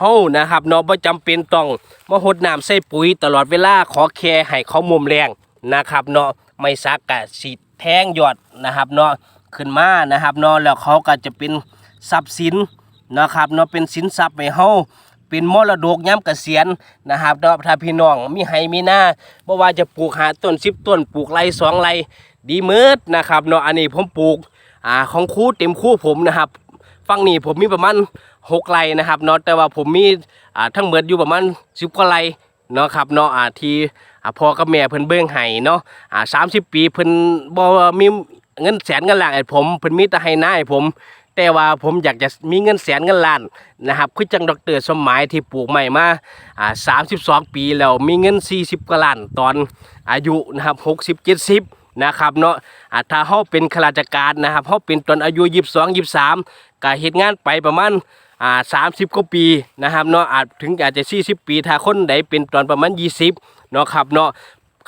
เฮานะครับเนาะบ่จำเป็นต้องมาหดน้ำใส่ปุ๋ยตลอดเวลาขอแค่ให้เขามุมแรงนะครับเนาะไม่ซักกะสิแทงยอดนะครับเนาะขึ้นมานะครับเนาะแล้วเขาก็จะเป็นทรัพย์สินนะครับเนาะเป็นสินทรัพย์ให้เฮาเป็นมรดกย้ำเกษียณนะครับเนาะถ้าพี่น้องมีให้มีหน้าบ่ว่าจะปลูกหาต้น10ต้นปลูกไรสองไรดีเมิดนะครับเนาะอันนี้ผมปลูกอ่าของครูเต็มคู่ผมนะครับ ฝั่งนี้ผมมีประมาณหกไร่นะครับเนาะแต่ว่าผมมีอ่าทั้งเหมดอยู่ประมาณสิบกว่าไร่เนาะครับเนาะอ่าที่อ่าพ่อกับแม่เพิ่นเบิ่งให้เนาะอ่าสามสิบปีเพิ่นบ่มีเงินแสนเงินล้านให้ผมเพิ่นมีแต่ให้หน้าให้ผม แต่ว่าผมอยากจะมีเงินแสนเงินล้านนะครับคือจังดอกเตอรสมหมายที่ปลูกใหม่มาอ่าสามสิบสองปีแล้วมีเงินสี่สิบกว่าล้านตอนอายุนะครับหกสิบเจ็ดสิบ นะครับเนาะอ่าถ้าเฮาเป็นข้าราชการนะครับเฮาเป็นตอนอายุยี่สิบสองยี่สิบสามก็เฮ็ดงานไปประมาณอ่าสามสิบกว่าปีนะครับเนาะอาจถึงอาจจะสี่สิบปี ถ้าคนใดเป็นตอนประมาณยี่สิบเนาะครับเนาะ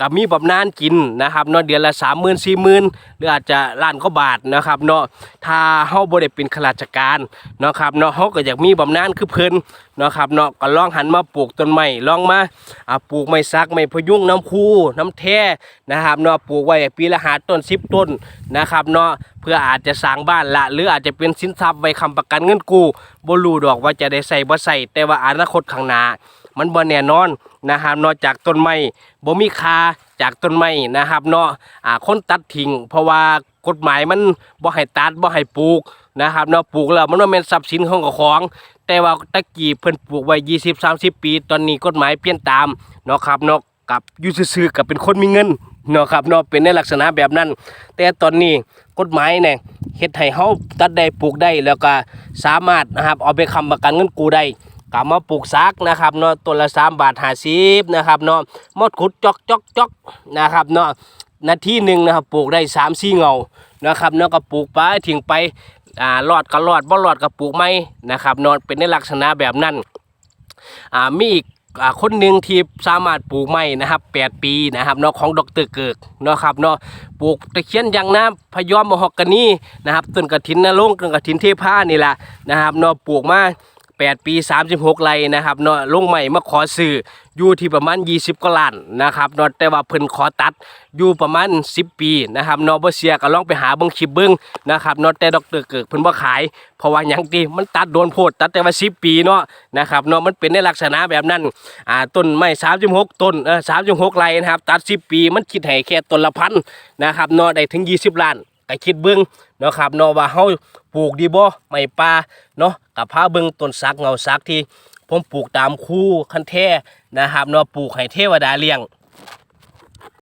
ก็มีบำนาญกินนะครับเนาะเดือนละสามหมื่นสี่หมื่นหรืออาจจะล้านกว่าบาทนะครับเนาะถ้าเฮาบ่ได้เป็นข้าราชการเนาะครับเนาะเฮาก็อยากมีบำนาญคือเพิ่นเนาะครับเนาะก็ลองหันมาปลูกต้นไม้ลองมาอ่าปลูกไม้สักไม้พยุงน้ำคูน้ำแท้นะครับเนาะปลูกไว้ปีละหาต้นสิบต้นนะครับเนาะเพื่ออาจจะสร้างบ้านละ หรืออาจจะเป็นสินทรัพย์ไว้ค้ำประกันเงินกู้บ่รู้ดอกว่าจะได้ใส่บ่ใส่แต่ว่าอนาคตข้างหน้า มันบ่แน่นอนนะครับเนอกจากต้นไม้บ่มีค่าจากต้นไม้นะครับเนาะอ่าคนตัดทิ้งเพราะว่ากฎหมายมันบ่ให้ตัดบ่ให้ปลูกนะครับเนาะปลูกแล้วมันบ่แม่นทรัพย์สินของกับของ แต่ว่าตะกี้เพิ่นปลูกไว้20 30 ปี ตอนนี้กฎหมายเปลี่ยนตามเนาะครับเนาะกับยู่ซื่อๆกับเป็นคนมีเงินเนาะครับเนาะเป็นในลักษณะแบบนั้น แต่ตอนนี้กฎหมายเนี่ยเฮ็ดให้เฮาตัดได้ปลูกได้แล้วก็สามารถนะครับเอาไปค้ำประกันเงินกู้ได้ ก็มาปลูกซักนะครับเนาะต้นละ3บาท50นะครับเนาะมดขุดจอกจอกจอกนะครับเนาะนาทีหนึ่งนะครับปลูกได้3 4เงานะครับเนาะก็ปลูกไปทิ้งไปอ่ารอดก็รอดบ่รอดก็ปลูกใหม่นะครับเนาะเป็นในลักษณะแบบนั้นอ่ามีอีกอ่าคนหนึ่งที่สามารถปลูกไม้นะครับ 8 ปีนะครับเนาะของดรเกิกเนาะครับเนาะปลูกตะเคียนยางน้ำพยอมมหอกกนีนะครับต้นกระถินนรงต้นกระถินเทพานี่แหละนะครับเนาะปลูกมา 8 ปี 36 ไร่นะครับเนาะลงใหม่มาขอซื้ออยู่ที่ประมาณ 20กว่าล้านนะครับเนาะแต่ว่าเพิ่นขอตัดอยู่ประมาณ 10 ปีนะครับเนาะบ่เสียก็ลองไปหาเบิ่งคลิปเบิ่งนะครับเนาะแต่ดรเกิกเพิ่นบ่ขายเพราะว่าหยังติมันตัดโดนโพดตัดแต่ว่า 10 ปีเนาะนะครับเนาะมันเป็นในลักษณะแบบนั้นอ่าต้นไม้36 ต้นเออ36 ไร่นะครับตัด 10 ปีมันคิดให้แค่ต้นละพันนะครับเนาะได้ถึง 20 ล้าน ก็คิดเบิ้งเนาะครับเนาะว่าเฮาปลูกดีบ่ไม้ป่าเนาะกับพาเบิ้งต้นสักเงาสักที่ผมปลูกตามคู่คันแท้นะครับเนาะปลูกให้เทวดาเลี้ยง